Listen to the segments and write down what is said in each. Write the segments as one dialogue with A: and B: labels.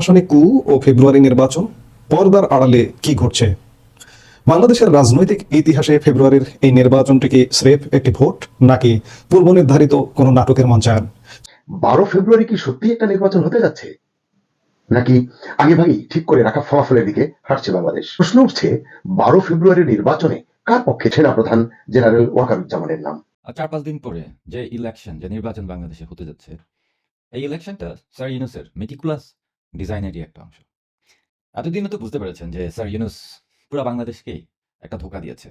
A: আসনে কু ও ফেব্রুয়ারি নির্বাচন পর্দার আড়ালে কি ঘটছে? বাংলাদেশের রাজনৈতিক ইতিহাসে ফেব্রুয়ারির এই নির্বাচনটি কি স্রেফ একটি ভোট নাকি পূর্ব নির্ধারিত কোনো নাটকের মঞ্চায়ন?
B: বারো ফেব্রুয়ারি কি সত্যি একটা নির্বাচন হতে যাচ্ছে? নাকি আগে ভাগেই ঠিক করে রাখা ফলাফলের দিকে হাঁটছে বাংলাদেশ? প্রশ্ন উঠছে বারো ফেব্রুয়ারি নির্বাচনে কার পক্ষে সেনা প্রধান জেনারেল ওয়াকারুজ্জামানের নাম?
C: আর চার পাঁচ দিন পরে যে ইলেকশন যে নির্বাচন বাংলাদেশে হতে যাচ্ছে এই ইলেকশনটা স্যার ইউনুসের মেটিকুলাস ডিজাইনেরই একটা অংশ। এতদিনে তো বুঝতে পেরেছেন যে স্যার ইউনুস পুরো বাংলাদেশকেই একটা ধোকা দিয়েছে।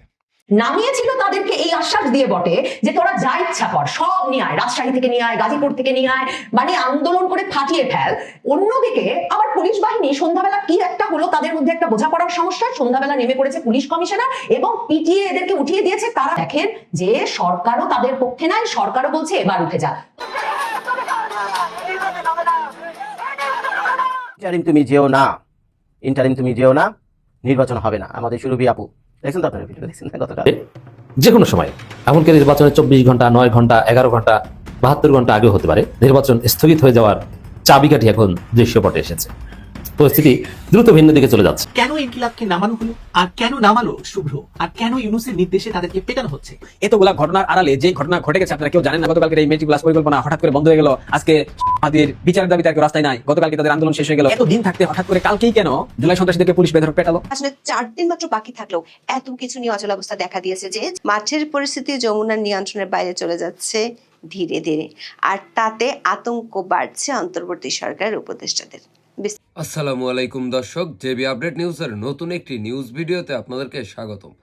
D: নামিয়েছিল তাদেরকে এই আশ্বাস দিয়ে বটে যে তোরা যা ইচ্ছা কর, সব নিয়ে আয়, রাজশাহী থেকে নিয়ে আয়, গাজীপুর থেকে নিয়ে আয় মানে আন্দোলন করে ফাটিয়ে ফেল। অন্যদিকে আবার পুলিশ বাহিনী সন্ধ্যাবেলা কি একটা হলো তাদের মধ্যে একটা বোঝাপড়ার সমস্যা, সন্ধ্যাবেলা নেমে পড়েছে পুলিশ কমিশনার এবং পিটিয়ে এদেরকে উঠিয়ে দিয়েছে। তারা দেখেন যে সরকারও তাদের পক্ষে নাই, সরকারও বলছে এবার উঠে যা।
E: ইন্টারিম তুমি যেও না, ইন্টারিম তুমি যেও না, নির্বাচন হবে না। আমাদের সুরভি আপু, দেখছেন তো আপনারা ভিডিও দেখছেন কতটা?
F: যে কোনো সময়, এমনকি নির্বাচনের চব্বিশ ঘণ্টা, নয় ঘণ্টা, এগারো ঘণ্টা, বাহাত্তর ঘণ্টা আগে হতে পারে। নির্বাচন স্থগিত হয়ে যাওয়ার চাবিকাঠি এখন দৃশ্যপটে এসেছে। পরিস্থিতি দ্রুত ভিন্ন দিকে চলে যাচ্ছে।
G: কেন ইনকিলাবকে নামানো হলো? আর কেন নামালো শুভ্র? আর কেন ইউনুসের নির্দেশে তাদেরকে পেটানো হচ্ছে?
H: এতগুলা ঘটনার আড়ালে যে ঘটনা ঘটে গেছে আপনারা কেউ জানেন না গতকালকে এই মেট্রিক ক্লাস পরিকল্পনা হঠাৎ করে বন্ধ হয়ে গেল। আজকে তাদের বিচারের দাবিতে আর কেউ রাস্তায় নাই। গতকালকে তাদের আন্দোলন শেষ হয়ে গেল। এত দিন থাকতে হঠাৎ করে কালকেই কেন জুলাই সন্ত্রাসীদেরকে পুলিশ বেধরক পেটালো?
I: আসলে চার দিন মাত্র বাকি থাকলেও এত কিছু নিয়ে অচল অবস্থা দেখা দিয়েছে যে মাঠের পরিস্থিতি যমুনার নিয়ন্ত্রণের বাইরে চলে যাচ্ছে। ধীরে ধীরে। আর তাতে আতঙ্ক বাড়ছে অন্তর্বর্তী সরকারের উপদেষ্টাদের।
J: আসসালামু আলাইকুম দর্শক, জেবি আপডেট নিউজের নতুন একটি নিউজ ভিডিওতে আপনাদেরকে স্বাগতম।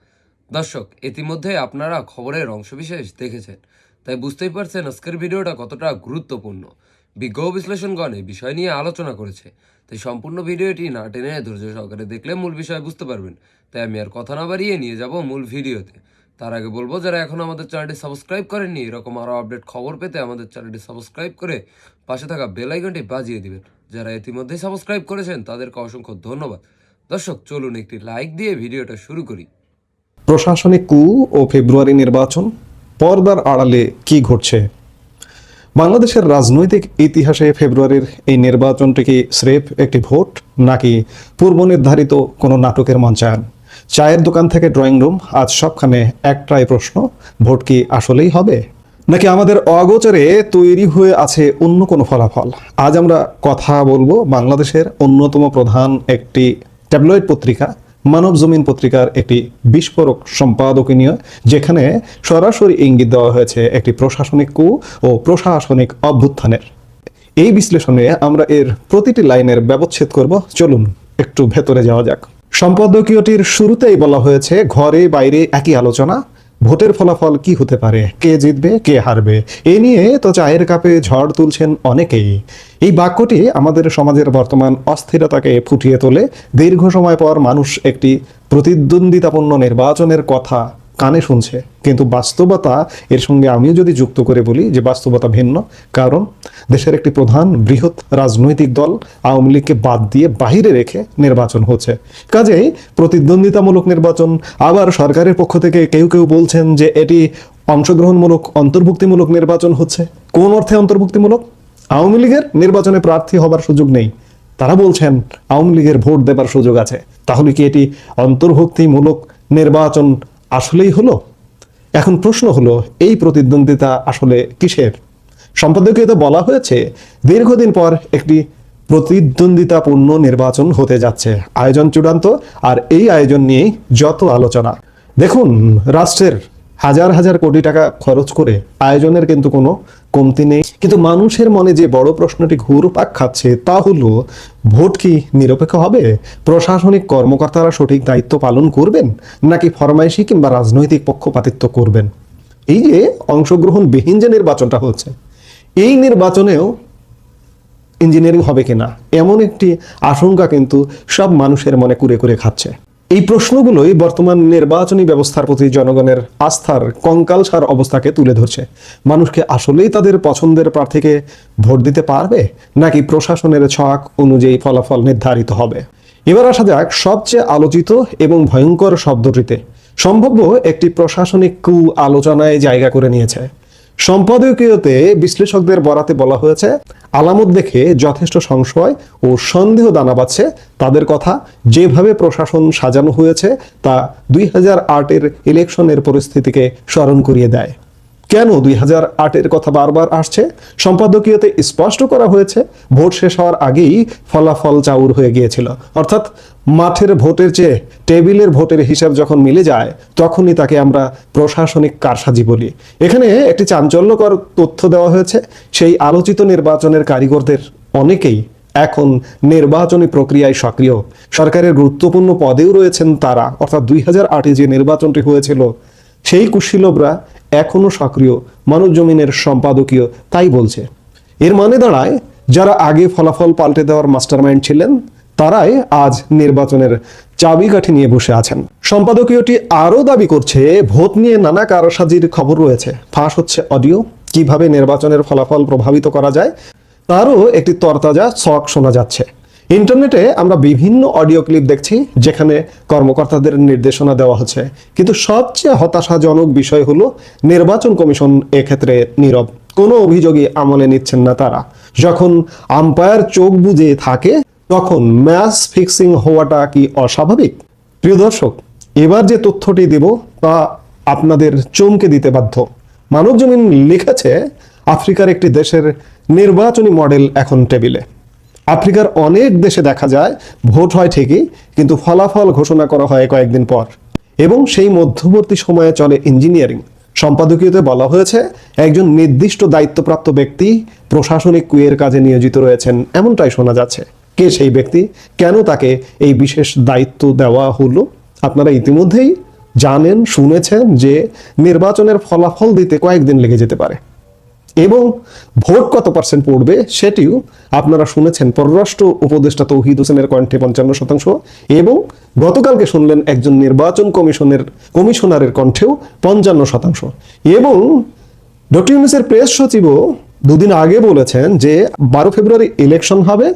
J: দর্শক, ইতিমধ্যে আপনারা খবরের অংশবিশেষ দেখেছেন, তাই বুঝতেই পারছেন আজকের ভিডিওটা কতটা গুরুত্বপূর্ণ। বিজ্ঞ বিশ্লেষণগণ এই বিষয় নিয়ে আলোচনা করেছে, তাই সম্পূর্ণ ভিডিওটি না টেনে ধৈর্য সহকারে দেখলে মূল বিষয় বুঝতে পারবেন। তাই আমি আর কথা না বাড়িয়ে নিয়ে যাব মূল ভিডিওতে। তার আগে বলব, যারা এখন আমাদের চ্যানেলটি সাবস্ক্রাইব করেননি, এরকম আরও আপডেট খবর পেতে আমাদের চ্যানেলটি সাবস্ক্রাইব করে পাশে থাকা বেল আইকনটি বাজিয়ে দিবেন। যারা ইতিমধ্যেই সাবস্ক্রাইব করেছেন, তাদেরকে অসংখ্য ধন্যবাদ। দর্শক, চলুন একটি লাইক দিয়ে ভিডিওটা শুরু করি।
A: প্রশাসনিক কু ও ফেব্রুয়ারি নির্বাচন, পর্দার আড়ালে কি ঘটছে? বাংলাদেশের রাজনৈতিক ইতিহাসে ফেব্রুয়ারির এই নির্বাচনটি কি স্রেফ একটি ভোট, নাকি পূর্ব নির্ধারিত কোনো নাটকের মঞ্চায়ন? চায়ের দোকান থেকে ড্রয়িং রুম, আজ সবখানে একটাই প্রশ্ন, ভোট কি আসলেই হবে? নাকি আমাদের অগোচরে তৈরি হয়ে আছে অন্য কোনো ফলাফল? আজ আমরা কথা বলব বাংলাদেশের অন্যতম প্রধান একটি ট্যাবলয়েড পত্রিকা, মানব জমিন পত্রিকার একটি বিস্ফোরক সম্পাদকী নিয়ে, যেখানে সরাসরি ইঙ্গিত দেওয়া হয়েছে একটি প্রশাসনিক কু ও প্রশাসনিক অভ্যুত্থানের। এই বিশ্লেষণে আমরা এর প্রতিটি লাইনের ব্যবচ্ছেদ করব। চলুন, একটু ভেতরে যাওয়া যাক। সম্পাদকীয়টির শুরুতেই বলা হয়েছে, ঘরে বাইরে একই আলোচনা, ভোটের ফলাফল কি হতে পারে, কে জিতবে, কে হারবে, এ নিয়ে তো চায়ের কাপে ঝড় তুলছেন অনেকেই। এই বাক্যটি আমাদের সমাজের বর্তমান অস্থিরতাকে ফুটিয়ে তোলে। দীর্ঘ সময় পর মানুষ একটি প্রতিদ্বন্দ্বিতাপূর্ণ নির্বাচনের কথা কানে শুনছে। কিন্তু বাস্তবতা এর সঙ্গে আমিও যদি যুক্ত করে বলি যে বাস্তবতা ভিন্ন, কারণ দেশের একটি প্রধান বৃহৎ রাজনৈতিক দল আওয়ামী লীগকে বাদ দিয়ে বাহিরে রেখে নির্বাচন হচ্ছে। কাজেই প্রতিদ্বন্দ্বিতামূলক নির্বাচন আবার সরকারের পক্ষ থেকে কেউ কেউ বলছেন যে এটি অংশগ্রহণমূলক, অন্তর্ভুক্তিমূলক নির্বাচন হচ্ছে। কোন অর্থে অন্তর্ভুক্তিমূলক? আওয়ামী লীগের নির্বাচনে প্রার্থী হবার সুযোগ নেই। তারা বলছেন আওয়ামী লীগের ভোট দেবার সুযোগ আছে। তাহলে কি এটি অন্তর্ভুক্তিমূলক নির্বাচন আসলেই হলো? এখন প্রশ্ন হলো, এই প্রতিদ্বন্দ্বিতা আসলে কিসের? সম্পাদকীয়তে বলা হয়েছে, দীর্ঘদিন পর একটি প্রতিদ্বন্দ্বিতাপূর্ণ নির্বাচন হতে যাচ্ছে। আয়োজন চূড়ান্ত, আর এই আয়োজন নিয়েই যত আলোচনা। দেখুন, রাষ্ট্রের হাজার হাজার কোটি টাকা খরচ করে আয়োজনের কিন্তু কোনো কমতি নেই। কিন্তু মানুষের মনে যে বড় প্রশ্নটি ঘুরপাক খাচ্ছে তা হলো, ভোট কি নিরপেক্ষ হবে? প্রশাসনিক কর্মকর্তারা সঠিক দায়িত্ব পালন করবেন, নাকি ফরমাইশি কিংবা রাজনৈতিক পক্ষপাতিত্ব করবেন? এই যে অংশগ্রহণবিহীন যে নির্বাচনটা হচ্ছে, এই নির্বাচনেও ইঞ্জিনিয়ারিং হবে কিনা? এমন একটি আশঙ্কা কিন্তু সব মানুষের মনে কুরে কুরে খাচ্ছে। এই প্রশ্নগুলোই বর্তমান নির্বাচনী ব্যবস্থার প্রতি জনগণের আস্থার কঙ্কালসার অবস্থাকে তুলে ধরছে। মানুষকে আসলেই তাদের পছন্দের প্রার্থীকে ভোট দিতে পারবে, নাকি প্রশাসনের ছক অনুযায়ী ফলাফল নির্ধারিত হবে? এবার আসা যাক সবচেয়ে আলোচিত এবং ভয়ঙ্কর শব্দটিতে। সম্ভাব্য একটি প্রশাসনিক কু আলোচনায় জায়গা করে নিয়েছে। সম্পাদকীয়তে বিশ্লেষকদের বরাতে বলা হয়েছে, আলামত দেখে যথেষ্ট সংশয় ও সন্দেহ দানা বাচ্ছে তাদের কথা। যেভাবে প্রশাসন সাজানো হয়েছে, তা দুই হাজার আটের ইলেকশনের পরিস্থিতিকে স্মরণ করিয়ে দেয়। কেন দুই হাজার আটের কথা বারবার আসছে? সম্পাদকীয়তে স্পষ্ট করা হয়েছে, ভোট শেষ হওয়ার আগেই ফলাফল চাউর হয়ে গিয়েছিল। অর্থাৎ মাঠের ভোটের চেয়ে টেবিলের ভোটের হিসাব যখন মিলে যায়, তখনই তাকে আমরা প্রশাসনিক কারসাজি বলি। এখানে একটি চাঞ্চল্যকর তথ্য দেওয়া হয়েছে, সেই আলোচিত নির্বাচনের কারিগরদের অনেকেই এখন নির্বাচনী প্রক্রিয়ায় সক্রিয়। সরকারের গুরুত্বপূর্ণ পদেও রয়েছেন তারা। অর্থাৎ দুই হাজার আটে যে নির্বাচনটি হয়েছিল, সেই কুশীলবরা এখনও সক্রিয় মানব জমিনের সম্পাদকীয় তাই বলছে। এর মানে দাঁড়ায়, যারা আগে ফলাফল পাল্টে দেওয়ার মাস্টারমাইন্ড ছিলেন, তারাই আজ নির্বাচনের চাবিকাঠি নিয়ে বসে আছেন। সম্পাদকীয়টি আরও দাবি করছে, ভোট নিয়ে নানা কারসাজির খবর রয়েছে। ফাঁস হচ্ছে অডিও, কীভাবে নির্বাচনের ফলাফল প্রভাবিত করা যায়, তারও একটি তরতাজা শখ শোনা যাচ্ছে। ইন্টারনেটে আমরা বিভিন্ন অডিও ক্লিপ দেখছি, যেখানে কর্মকর্তাদের নির্দেশনা দেওয়া হচ্ছে। কিন্তু সবচেয়ে হতাশাজনক বিষয় হলো, নির্বাচন কমিশন এক্ষেত্রে নীরব। কোনো অভিযোগই আমলে নিচ্ছেন না তারা। যখন আম্পায়ার চোখ বুজে থাকে, তখন ম্যাচ ফিক্সিং হওয়াটা কি অস্বাভাবিক? প্রিয় দর্শক, এবার যে তথ্যটি দেব, তা আপনাদের চমকে দিতে বাধ্য। মানবজমিন লিখেছে, আফ্রিকার একটি দেশের নির্বাচনী মডেল এখন টেবিলে। আফ্রিকার অনেক দেশে দেখা যায় ভোট হয় ঠিকই, কিন্তু ফলাফল ঘোষণা করা হয় কয়েকদিন পর। এবং সেই মধ্যবর্তী সময়ে চলে ইঞ্জিনিয়ারিং। সম্পাদকীয়তে বলা হয়েছে, একজন নির্দিষ্ট দায়িত্বপ্রাপ্ত ব্যক্তি প্রশাসনিক কুয়ের কাজে নিয়োজিত রয়েছেন, এমনটাই শোনা যাচ্ছে। কে সেই ব্যক্তি? কেন তাকে এই বিশেষ দায়িত্ব দেওয়া হলো? আপনারা ইতিমধ্যেই জানেন, শুনেছেন যে নির্বাচনের ফলাফল দিতে কয়েকদিন লেগে যেতে পারে। এবং ভোট কত পার্সেন্ট পড়বে সেটিও আপনারা শুনেছেন পররাষ্ট্র উপদেষ্টা তৌহিদ হোসেনের কণ্ঠে পঞ্চান্ন শতাংশ এবং গতকালকে শুনলেন একজন নির্বাচন কমিশনের কমিশনারের কণ্ঠেও পঞ্চান্ন শতাংশ। এবং ডক্টর ইউনুসের প্রেস সচিবও দুদিন আগে বলেছেন যে বারো ফেব্রুয়ারি ইলেকশন হবে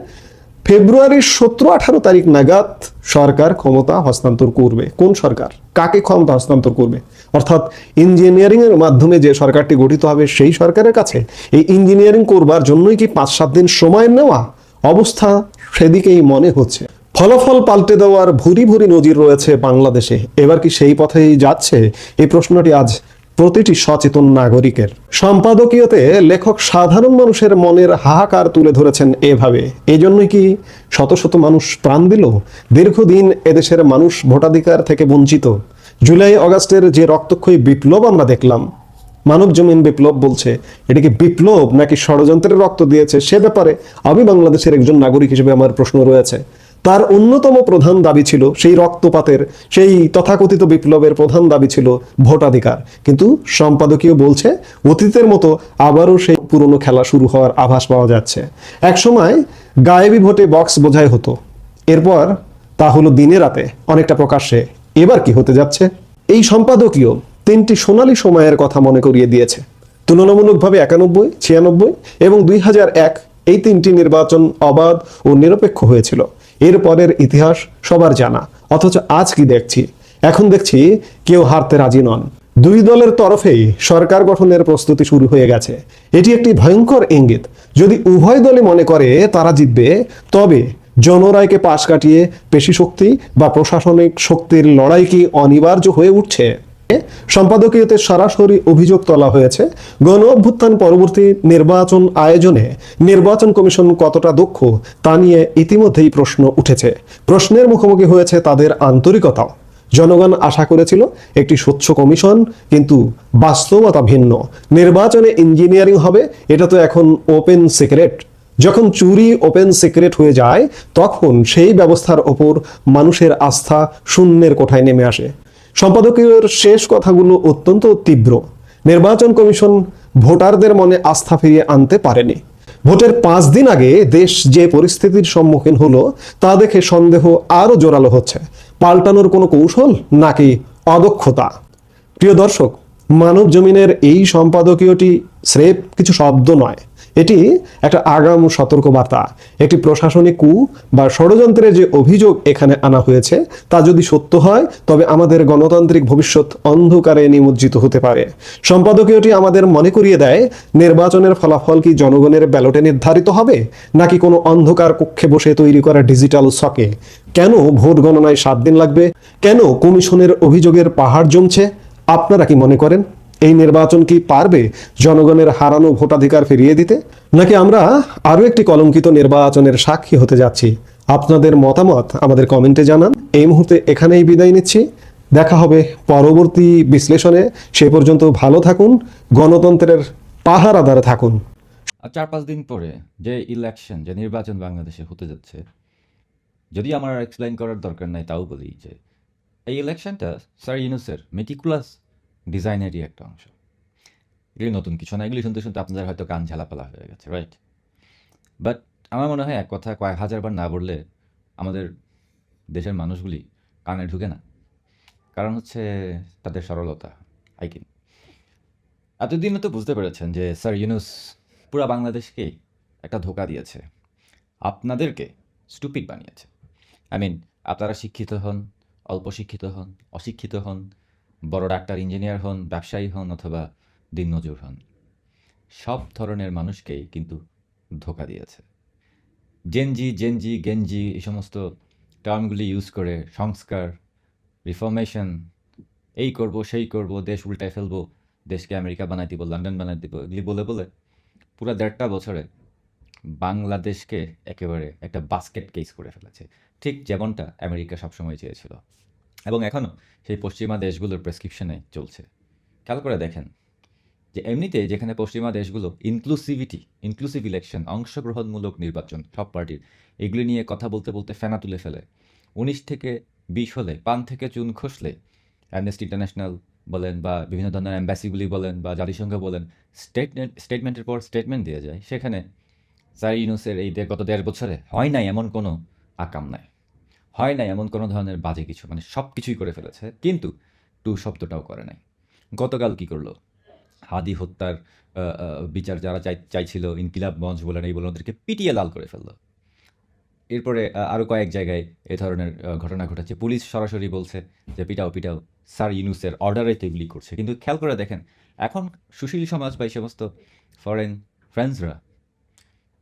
A: ফেব্রুয়ারির সতেরো আঠারো তারিখ নাগাদ সরকার ক্ষমতা হস্তান্তর করবে। কোন সরকার? কাকে ক্ষমতা হস্তান্তর করবে? অর্থাৎ ইঞ্জিনিয়ারিংয়ের মাধ্যমে যে সরকারটি গঠিত হবে সেই সরকারের কাছে এই ইঞ্জিনিয়ারিং করবার জন্যই কি পাঁচ সাত দিন সময় নেওয়া অবস্থা সেদিকেই মনে হচ্ছে। ফলাফল পাল্টে দেওয়ার ভুরি ভুরি নজির রয়েছে বাংলাদেশে। এবার কি সেই পথেই যাচ্ছে? এই প্রশ্নটি আজ প্রতিটি সচেতন নাগরিকের। সম্পাদকীয়তে লেখক সাধারণ মানুষের মনের হাহাকার তুলে ধরেছেন এভাবে। এই জন্যই কি শত শত মানুষ প্রাণ দিল? দীর্ঘদিন এদেশের মানুষ ভোটাধিকার থেকে বঞ্চিত। জুলাই অগাস্টের যে রক্তক্ষয়ী বিপ্লব আমরা দেখলাম, মানব জমিন বিপ্লব বলছে, এটা কি বিপ্লব নাকি ষড়যন্ত্রের রক্ত দিয়েছে, সে ব্যাপারে আমি বাংলাদেশের একজন নাগরিক হিসেবে আমার প্রশ্ন রয়েছে। তার অন্যতম প্রধান দাবি ছিল সেই রক্তপাতের, সেই তথাকথিত বিপ্লবের প্রধান দাবি ছিল ভোটাধিকার। কিন্তু সম্পাদকীয় বলছে, অতীতের মতো আবারও সেই পুরনো খেলা শুরু হওয়ার আভাস পাওয়া যাচ্ছে। একসময় গায়েবী ভোটে বক্স বোঝাই হতো। এরপর তা হলো দিনে রাতে, অনেকটা প্রকাশ্যে। এবার কি হতে যাচ্ছে? এই সম্পাদকীয় তিনটি সোনালী সময়ের কথা মনে করিয়ে দিয়েছে। তুলনামূলকভাবে একানব্বই, ছিয়ানব্বই এবং দুই এক এই তিনটি নির্বাচন অবাধ ও নিরপেক্ষ হয়েছিল। এর পরের ইতিহাস সবার জানা, অথচ আজ কি দেখছি? এখন দেখছি কেউ হারতে রাজি নন। দুই দলের তরফেই সরকার গঠনের প্রস্তুতি শুরু হয়ে গেছে। এটি একটি ভয়ঙ্কর ইঙ্গিত। যদি উভয় দলই মনে করে তারা জিতবে, তবে জনরায়কে পাশ কাটিয়ে পেশি শক্তি বা প্রশাসনিক শক্তির লড়াই কি অনিবার্য হয়ে উঠছে? সম্পাদকীয়তে সরাসরি অভিযোগ তোলা হয়েছে, গণ অভ্যুত্থান পরবর্তী নির্বাচন আয়োজনে নির্বাচন কমিশন কতটা দক্ষ তা নিয়ে ইতিমধ্যেই প্রশ্ন উঠেছে। প্রশ্নের মুখোমুখি হয়েছে তাদের আন্তরিকতাও। জনগণ আশা করেছিল একটি স্বচ্ছ কমিশন, কিন্তু বাস্তবতা ভিন্ন। নির্বাচনে ইঞ্জিনিয়ারিং হবে, এটা তো এখন ওপেন সিক্রেট যখন চুরি ওপেন সিক্রেট হয়ে যায়, তখন সেই ব্যবস্থার ওপর মানুষের আস্থা শূন্যের কোঠায় নেমে আসে। সম্পাদকীয়র শেষ কথাগুলো অত্যন্ত তীব্র। নির্বাচন কমিশন ভোটারদের মনে আস্থা ফিরিয়ে আনতে পারেনি। ভোটের পাঁচ দিন আগে দেশ যে পরিস্থিতির সম্মুখীন হলো, তা দেখে সন্দেহ আরও জোরালো হচ্ছে। পাল্টানোর কোনো কৌশল নাকি অদক্ষতা? প্রিয় দর্শক মানব জমিনের এই সম্পাদকীয়টি স্রেফ কিছু শব্দ নয়। এটি একটা আগাম সতর্কবার্তা। একটি প্রশাসনিক কু বা ষড়যন্ত্রের যে অভিযোগ এখানে আনা হয়েছে, তা যদি সত্য হয়, তবে আমাদের গণতান্ত্রিক ভবিষ্যৎ অন্ধকারে নিমজ্জিত হতে পারে। সম্পাদকীয়টি আমাদের মনে করিয়ে দেয়, নির্বাচনের ফলাফল কি জনগণের ব্যালটে নির্ধারিত হবে, নাকি কোনো অন্ধকার কক্ষে বসে তৈরি করা ডিজিটাল সকে কেন ভোট গণনায় সাত দিন লাগবে? কেন কমিশনের অভিযোগের পাহাড় জমছে? আপনারা কি মনে করেন? এই নির্বাচন কি পারবে? জনগণের হারানো ভোটাধিকার ফিরিয়ে দিতে? নাকি আমরা আরও একটি কলঙ্কিত নির্বাচনের সাক্ষী হতে যাচ্ছি? আপনাদের মতামত আমাদের কমেন্টে জানান। এই মুহূর্তে এখানেই বিদায় নিচ্ছি। দেখা হবে পরবর্তী বিশ্লেষণে। সে পর্যন্ত ভালো থাকুন, গণতন্ত্রের পাহারাদারে থাকুন।
C: চার পাঁচ দিন পরে যে ইলেকশন যে নির্বাচন বাংলাদেশে হতে যাচ্ছে, যদি আমার এক্সপ্লেইন করার দরকার নাই, তাও বলি যে, এই ইলেকশনটা স্যার ইউনুসের, মেটিকুলাস ডিজাইনেরই একটা অংশ। এগুলি নতুন কিছু না, এগুলি শুনতে শুনতে আপনাদের হয়তো কান ঝালাপালা হয়ে গেছে রাইট বাট আমার মনে হয় এক কথা, কয়েক হাজারবার না বললে আমাদের দেশের মানুষগুলি কানে ঢুকে না। কারণ হচ্ছে তাদের সরলতা আইকিন এতদিনে তো বুঝতে পেরেছেন যে স্যার ইউনুস পুরা বাংলাদেশকে একটা ধোকা দিয়েছে। আপনাদেরকে স্টুপিড বানিয়েছে। আই মিন আপনারা শিক্ষিত হন, অল্প শিক্ষিত হন, অশিক্ষিত হন বড় ডাক্তার, ইঞ্জিনিয়ার হন, ব্যবসায়ী হন অথবা দিনমজুর হন, সব ধরনের মানুষকেই কিন্তু ধোকা দিয়েছে। জেনজি জেনজি গেঞ্জি এই সমস্ত টার্মগুলি ইউজ করে সংস্কার রিফর্মেশন এই করব, সেই করব, দেশ উল্টায় ফেলব, দেশকে আমেরিকা বানাই দিব, লন্ডন বানাই দিব, এগুলি বলে বলে পুরো দেড়টা বছরে বাংলাদেশকে একেবারে একটা বাস্কেট কেস করে ফেলেছে। ঠিক যেমনটা আমেরিকা সবসময় চেয়েছিল। এবং এখনও সেই পশ্চিমা দেশগুলোর প্রেসক্রিপশনে চলছে। খেয়াল করে দেখেন যে এমনিতে যেখানে পশ্চিমা দেশগুলো ইনক্লুসিভিটি ইনক্লুসিভ ইলেকশন অংশগ্রহণমূলক নির্বাচন, সব পার্টির, এগুলি নিয়ে কথা বলতে বলতে ফেনা তুলে ফেলে। উনিশ থেকে বিশ হলে, পান থেকে চুন খসলে অ্যামনেস্টি ইন্টারন্যাশনাল বলেন বা বিভিন্ন ধরনের অ্যাম্বাসিগুলি বলেন বা জাতিসংঘ বলেন স্টেটমেন্ট স্টেটমেন্টের পর স্টেটমেন্ট দিয়ে যায়। সেখানে স্যার ইউনুসের এই গত দেড় বছরে হয় নাই এমন কোনো আকাম নাই। হয় নাই এমন কোনো ধরনের বাজে কিছু মানে সব কিছুই করে ফেলেছে, কিন্তু টু শব্দটাও করে নাই। গতকাল কি করল? হাদি হত্যার বিচার যারা চাই, চাইছিল, ইনকিলাব মঞ্চ বলেন এই বলেন ওদেরকে পিটিয়ে লাল করে ফেলল। এরপরে আরও কয়েক জায়গায় এ ধরনের ঘটনা ঘটেছে। পুলিশ সরাসরি বলছে যে, পিটাও পিটাও, স্যার ইউনুসের অর্ডারে তো এগুলি করছে। কিন্তু খেয়াল করে দেখেন, এখন সুশীল সমাজ বা এই সমস্ত ফরেন ফ্রেন্ডসরা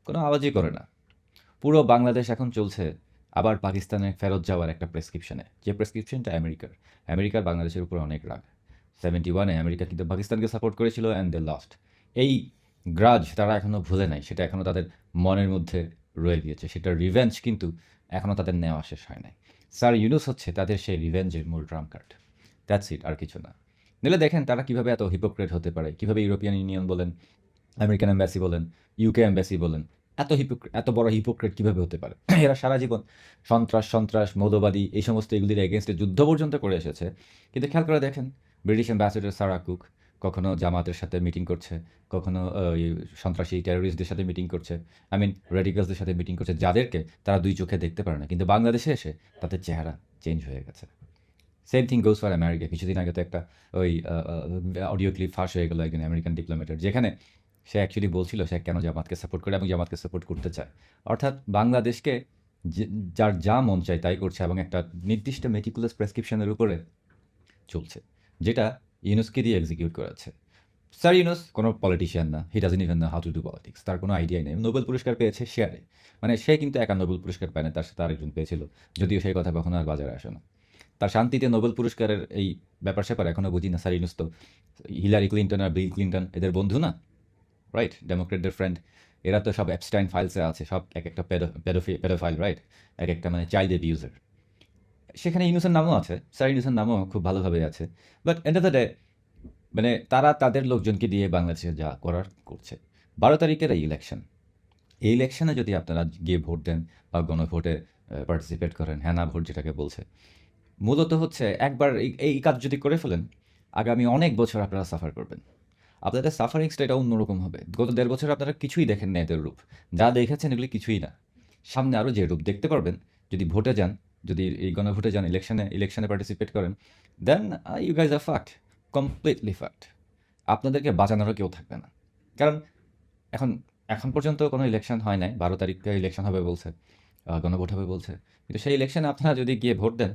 C: কোনো আওয়াজই করে না। পুরো বাংলাদেশ এখন চলছে আবার পাকিস্তানে ফেরত যাওয়ার একটা প্রেসক্রিপশনে যে প্রেসক্রিপশনটা আমেরিকার। আমেরিকার বাংলাদেশের উপর অনেক রাগ। সেভেন্টি ওয়ানে আমেরিকা কিন্তু পাকিস্তানকে সাপোর্ট করেছিল অ্যান্ড দে লস্ট এই গ্রাজ তারা এখনও ভুলে নাই। সেটা এখনও তাদের মনের মধ্যে রয়ে গিয়েছে। সেটার রিভেঞ্জ কিন্তু এখনও তাদের নেওয়া শেষ হয় নাই। স্যার, ইউনুস হচ্ছে তাদের সেই রিভেঞ্জের মূল ট্রাম কার্ড। দ্যাটস ইট আর কিছু না। নিলে দেখেন তারা কীভাবে এত হিপোক্রেট হতে পারে, কীভাবে ইউরোপিয়ান ইউনিয়ন বলেন, আমেরিকান এম্বাসি বলেন ইউকে অ্যাম্বাসি বলেন এত হিপোক্রেট এত বড় হিপোক্রেট কীভাবে হতে পারে? এরা সারা জীবন সন্ত্রাস সন্ত্রাস, মৌলবাদী, এই সমস্ত এগুলির এগেনস্টে যুদ্ধ পর্যন্ত করে এসেছে। কিন্তু খেয়াল করে দেখেন ব্রিটিশ অ্যাম্বাসেডর সারা কুক কখনো জামাতের সাথে মিটিং করছে, কখনো সন্ত্রাসী টেরোরিস্টদের সাথে মিটিং করছে। আই মিন রেডিকালসদের সাথে মিটিং করছে। যাদেরকে তারা দুই চোখে দেখতে পারে না। কিন্তু বাংলাদেশে এসে তাদের চেহারা চেঞ্জ হয়ে গেছে। Same thing goes for America কিছুদিন আগে তো একটা ওই অডিও ক্লিপ ফাঁস হয়ে গেলো একজন আমেরিকান ডিপ্লোমেটের যেখানে সে অ্যাকচুয়ালি বলছিল সে কেন জামাতকে সাপোর্ট করে এবং জামাতকে সাপোর্ট করতে চায়। অর্থাৎ বাংলাদেশকে যার যা মন চায় তাই করছে এবং একটা নির্দিষ্ট মেটিকুলাস প্রেসক্রিপশনের উপরে চলছে, যেটা ইউনুসকে দিয়ে এক্সিকিউট করাচ্ছে স্যার ইউনুস কোনো পলিটিশিয়ান না he doesn't even know how to do politics তার কোনো আইডিয়াই নেই। নোবেল পুরস্কার পেয়েছে শেয়ারে মানে সে কিন্তু একা নোবেল পুরস্কার পায় না, তার সাথে আরেকজন পেয়েছিল, যদিও সেই কথা কখনো আর বাজারে আসে না। তার শান্তিতে নোবেল পুরস্কারের এই ব্যাপার স্যাপার এখনও বুঝি না। স্যার ইউনুস তো হিলারি ক্লিন্টন আর বিল ক্লিন্টন এদের বন্ধু না? রাইট ডেমোক্রেটদের ফ্রেন্ড এরা তো সব অ্যাবস্টাইন ফাইলসে আছে, সব এক একটা পেডোফাইল রাইট এক একটা মানে চাইল্ড অ্যাবিউজার সেখানে ইউনুসের নামও আছে স্যার ইউনুসের নামও খুব ভালোভাবে আছে বাট এন্ড দ্য ডে মানে তারা তাদের লোকজনকে দিয়ে বাংলাদেশে যা করার করছে। বারো তারিখের এই ইলেকশন এই ইলেকশনে যদি আপনারা গিয়ে ভোট দেন বা গণভোটে পার্টিসিপেট করেন হ্যাঁ না ভোট যেটাকে বলছে, মূলত হচ্ছে একবার এই কাজ যদি করে ফেলেন, আগামী অনেক বছর আপনারা সাফার করবেন। আপনাদের সাফারিংসটা এটা অন্যরকম হবে। গত দেড় বছর আপনারা কিছুই দেখেন না এদের রূপ। যা দেখেছেন এগুলি কিছুই না। সামনে আরও যে রূপ দেখতে পারবেন, যদি ভোটে যান, যদি এই গণভোটে যান ইলেকশনে ইলেকশনে পার্টিসিপেট করেন then you guys are fucked completely fucked আপনাদেরকে বাঁচানোরও কেউ থাকবে না। কারণ, এখন এখন পর্যন্ত কোনো ইলেকশন হয় নাই। বারো তারিখে ইলেকশন হবে বলছে গণভোট হবে বলছে। কিন্তু সেই ইলেকশনে আপনারা যদি গিয়ে ভোট দেন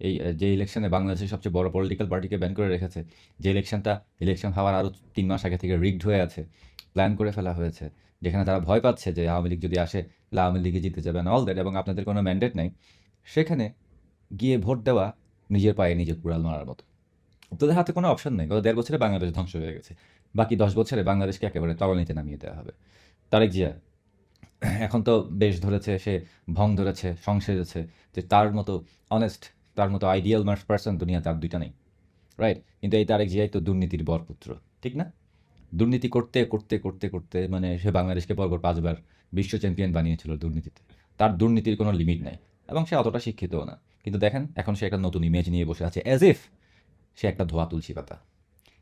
C: এই যে ইলেকশনে বাংলাদেশের সবচেয়ে বড় পলিটিক্যাল পার্টিকে ব্যান করে রেখেছে, যে ইলেকশনটা ইলেকশন হওয়ার আরও তিন মাস আগে থেকে রিগড হয়ে আছে প্ল্যান করে ফেলা হয়েছে, যেখানে তারা ভয় পাচ্ছে যে আওয়ামী লীগ যদি আসে, তাহলে আওয়ামী লীগে জিতে যাবেন অল দ্যাট এবং আপনাদের কোনো ম্যান্ডেট নেই। সেখানে গিয়ে ভোট দেওয়া নিজের পায়ে নিজে কুড়াল মারার মতো। তোদের হাতে কোনো অপশন নেই, গত দেড় বছরে বাংলাদেশ ধ্বংস হয়ে গেছে, বাকি দশ বছরে বাংলাদেশকে একেবারে তলানিতে নামিয়ে দেওয়া হবে। তারেক জিয়া, এখন তো বেশ ধরেছে, সে ভং ধরেছে সংসেজেছে যে তার মতো অনেস্ট তার মতো আইডিয়াল মার্স পার্সন দুনিয়াতে আর দুইটা নেই রাইট কিন্তু এই তারেক জিয়াই তো দুর্নীতির বরপুত্র ঠিক না? দুর্নীতি করতে করতে করতে করতে মানে সে বাংলাদেশকে পরপর পাঁচবার বিশ্ব চ্যাম্পিয়ন বানিয়েছিল দুর্নীতিতে। তার দুর্নীতির কোনো লিমিট নাই এবং সে অতটা শিক্ষিতও না। কিন্তু দেখেন, এখন সে একটা নতুন ইমেজ নিয়ে বসে আছে অ্যাজ ইফ সে একটা ধোয়া তুলসী পাতা।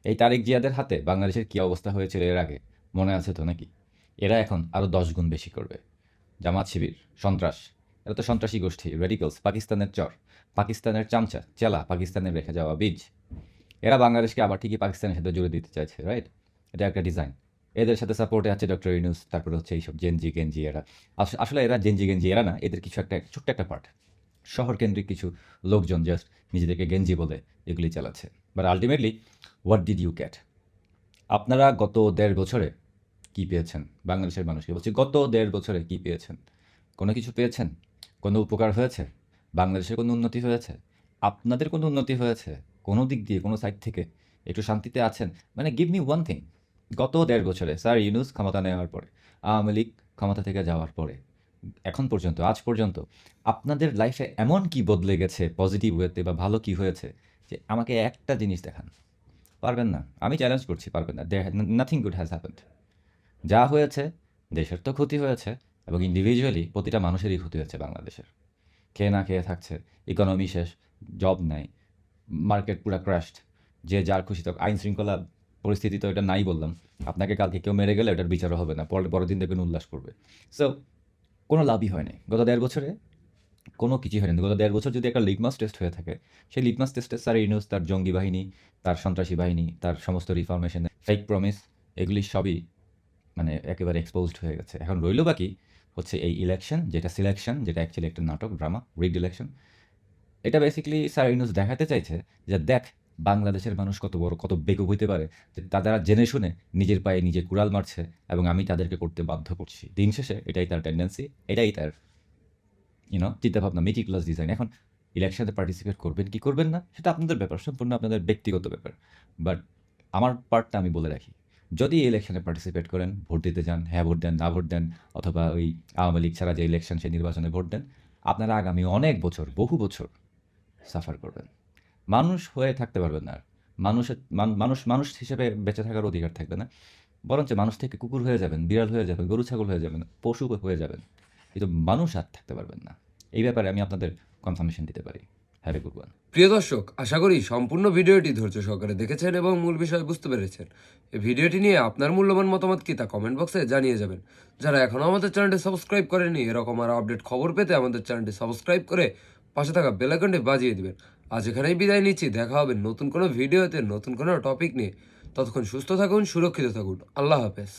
C: এই তারেক জিয়াদের হাতে বাংলাদেশের কী অবস্থা হয়েছিল এর আগে, মনে আছে তো নাকি? এরা এখন আরও দশ গুণ বেশি করবে। জামাত শিবির, সন্ত্রাস, এরা তো সন্ত্রাসী গোষ্ঠী রেডিকলস পাকিস্তানের চর। পাকিস্তানের চামচা, চেলা পাকিস্তানের রেখে যাওয়া বীজ। এরা বাংলাদেশকে আবার ঠিকই পাকিস্তানের সাথে জুড়ে দিতে চাইছে রাইট এটা একটা ডিজাইন এদের সাথে সাপোর্টে আছে ডক্টর ইউনুস তারপরে হচ্ছে এইসব জেনজি গেঞ্জি এরা। আস- আসলে এরা জেনজি গেঞ্জি এরা না, এদের কিছু একটা, ছোট্ট একটা পার্ট শহর কেন্দ্রিক কিছু লোকজন জাস্ট নিজেদেরকে গেঞ্জি বলে এগুলি চালাচ্ছে। But ultimately what did you get আপনারা গত দেড় বছরে কি পেয়েছেন? বাংলাদেশের মানুষকে বলছি, গত দেড় বছরে কি পেয়েছেন? কোনো কিছু পেয়েছেন? কোনো উপকার হয়েছে? বাংলাদেশের কোনো উন্নতি হয়েছে? আপনাদের কোনো উন্নতি হয়েছে? কোনো দিক দিয়ে, কোনো সাইড থেকে? একটু শান্তিতে আছেন? মানে গিভ মি ওয়ান থিং গত দেড় বছরে, স্যার ইউনুস ক্ষমতা নেওয়ার পরে, আওয়ামী লীগ ক্ষমতা থেকে যাওয়ার পরে, এখন পর্যন্ত, আজ পর্যন্ত, আপনাদের লাইফে এমন কি বদলে গেছে পজিটিভ ওয়েতে বা ভালো কি হয়েছে, যে আমাকে একটা জিনিস দেখান? পারবেন না। আমি চ্যালেঞ্জ করছি, পারবেন না। নাথিং গুড হ্যাজ হ্যাপেন্ড যা হয়েছে, দেশের তো ক্ষতি হয়েছে, এবং ইন্ডিভিজুয়ালি প্রতিটা মানুষেরই ক্ষতি হয়েছে বাংলাদেশের। খেয়ে না খেয়ে থাকছে। ইকোনমি শেষ জব নাই মার্কেট পুরো ক্র্যাশড যে যার খুশি তো আইন শৃঙ্খলা পরিস্থিতি তো এটা নাই বললাম। আপনাকে কালকে কেউ মেরে গেলে এটার বিচারও হবে না, পরের পরের দিন দেখবেন উল্লাস করবে। সো কোনো লাভই হয়নি গত দেড় বছরে কোনো কিছুই হয়নি। গত দেড় বছর যদি একটা লিটমাস টেস্ট হয়ে থাকে, সেই লিটমাস টেস্টে স্যার ইউনুস তার জঙ্গি বাহিনী, তার সন্ত্রাসী বাহিনী, তার সমস্ত রিফরমেশন ফেক প্রমিস এগুলি সবই মানে একেবারে এক্সপোজড হয়ে গেছে। এখন রইল বাকি হচ্ছে এই ইলেকশন যেটা সিলেকশন যেটা অ্যাকচুয়ালি একটা নাটক ড্রামা রিড ইলেকশন এটা বেসিক্যালি স্যার ইউনুস দেখাতে চাইছে যে দেখ, বাংলাদেশের মানুষ কত বড়, কত বেকুব হইতে পারে, যে তারা জেনে শুনে নিজের পায়ে নিজে কুড়াল মারছে এবং আমি তাদেরকে করতে বাধ্য করছি। দিন শেষে এটাই তার টেন্ডেন্সি এটাই তার ইউনো চিন্তাভাবনা মেটিকুলাস ডিজাইন এখন ইলেকশনে পার্টিসিপেট করবেন কি করবেন না, সেটা আপনাদের ব্যাপার, সম্পূর্ণ আপনাদের ব্যক্তিগত ব্যাপার। বাট আমার পার্টটা আমি বলে রাখি। যদি ইলেকশনে পার্টিসিপেট করেন, ভোট দিতে যান হ্যাঁ ভোট দেন, না ভোট দেন, অথবা ওই আওয়ামী লীগ ছাড়া যে ইলেকশন সেই নির্বাচনে ভোট দেন, আপনারা আগামী অনেক বছর, বহু বছর সাফার করবেন। মানুষ হয়ে থাকতে পারবেন না আর। মানুষের মান- মানুষ মানুষ হিসেবে বেঁচে থাকার অধিকার থাকবে না। বরঞ্চ মানুষ থেকে কুকুর হয়ে যাবেন, বিড়াল হয়ে যাবেন, গরু, ছাগল হয়ে যাবেন, পশু হয়ে যাবেন। কিন্তু মানুষ আর থাকতে পারবেন না। এই ব্যাপারে আমি আপনাদের কনফার্মেশন দিতে পারি। হ্যাভি গুড ওয়ান
J: প্রিয় দর্শক, আশা করি সম্পূর্ণ ভিডিওটি ধৈর্য সহকারে দেখেছেন এবং মূল বিষয় বুঝতে পেরেছেন। এই ভিডিওটি নিয়ে আপনার মূল্যবান মতামত কি তা কমেন্ট বক্সে জানিয়ে যাবেন। যারা এখনও আমাদের চ্যানেলটি সাবস্ক্রাইব করেনি এরকম আরও আপডেট খবর পেতে আমাদের চ্যানেলটি সাবস্ক্রাইব করে পাশে থাকা বেলাইকনটি বাজিয়ে দিবেন। আজ এখানেই বিদায় নিচ্ছি, দেখা হবে নতুন কোনো ভিডিওতে নতুন কোনো টপিক নিয়ে। ততক্ষণ সুস্থ থাকুন, সুরক্ষিত থাকুন। আল্লাহ হাফেজ।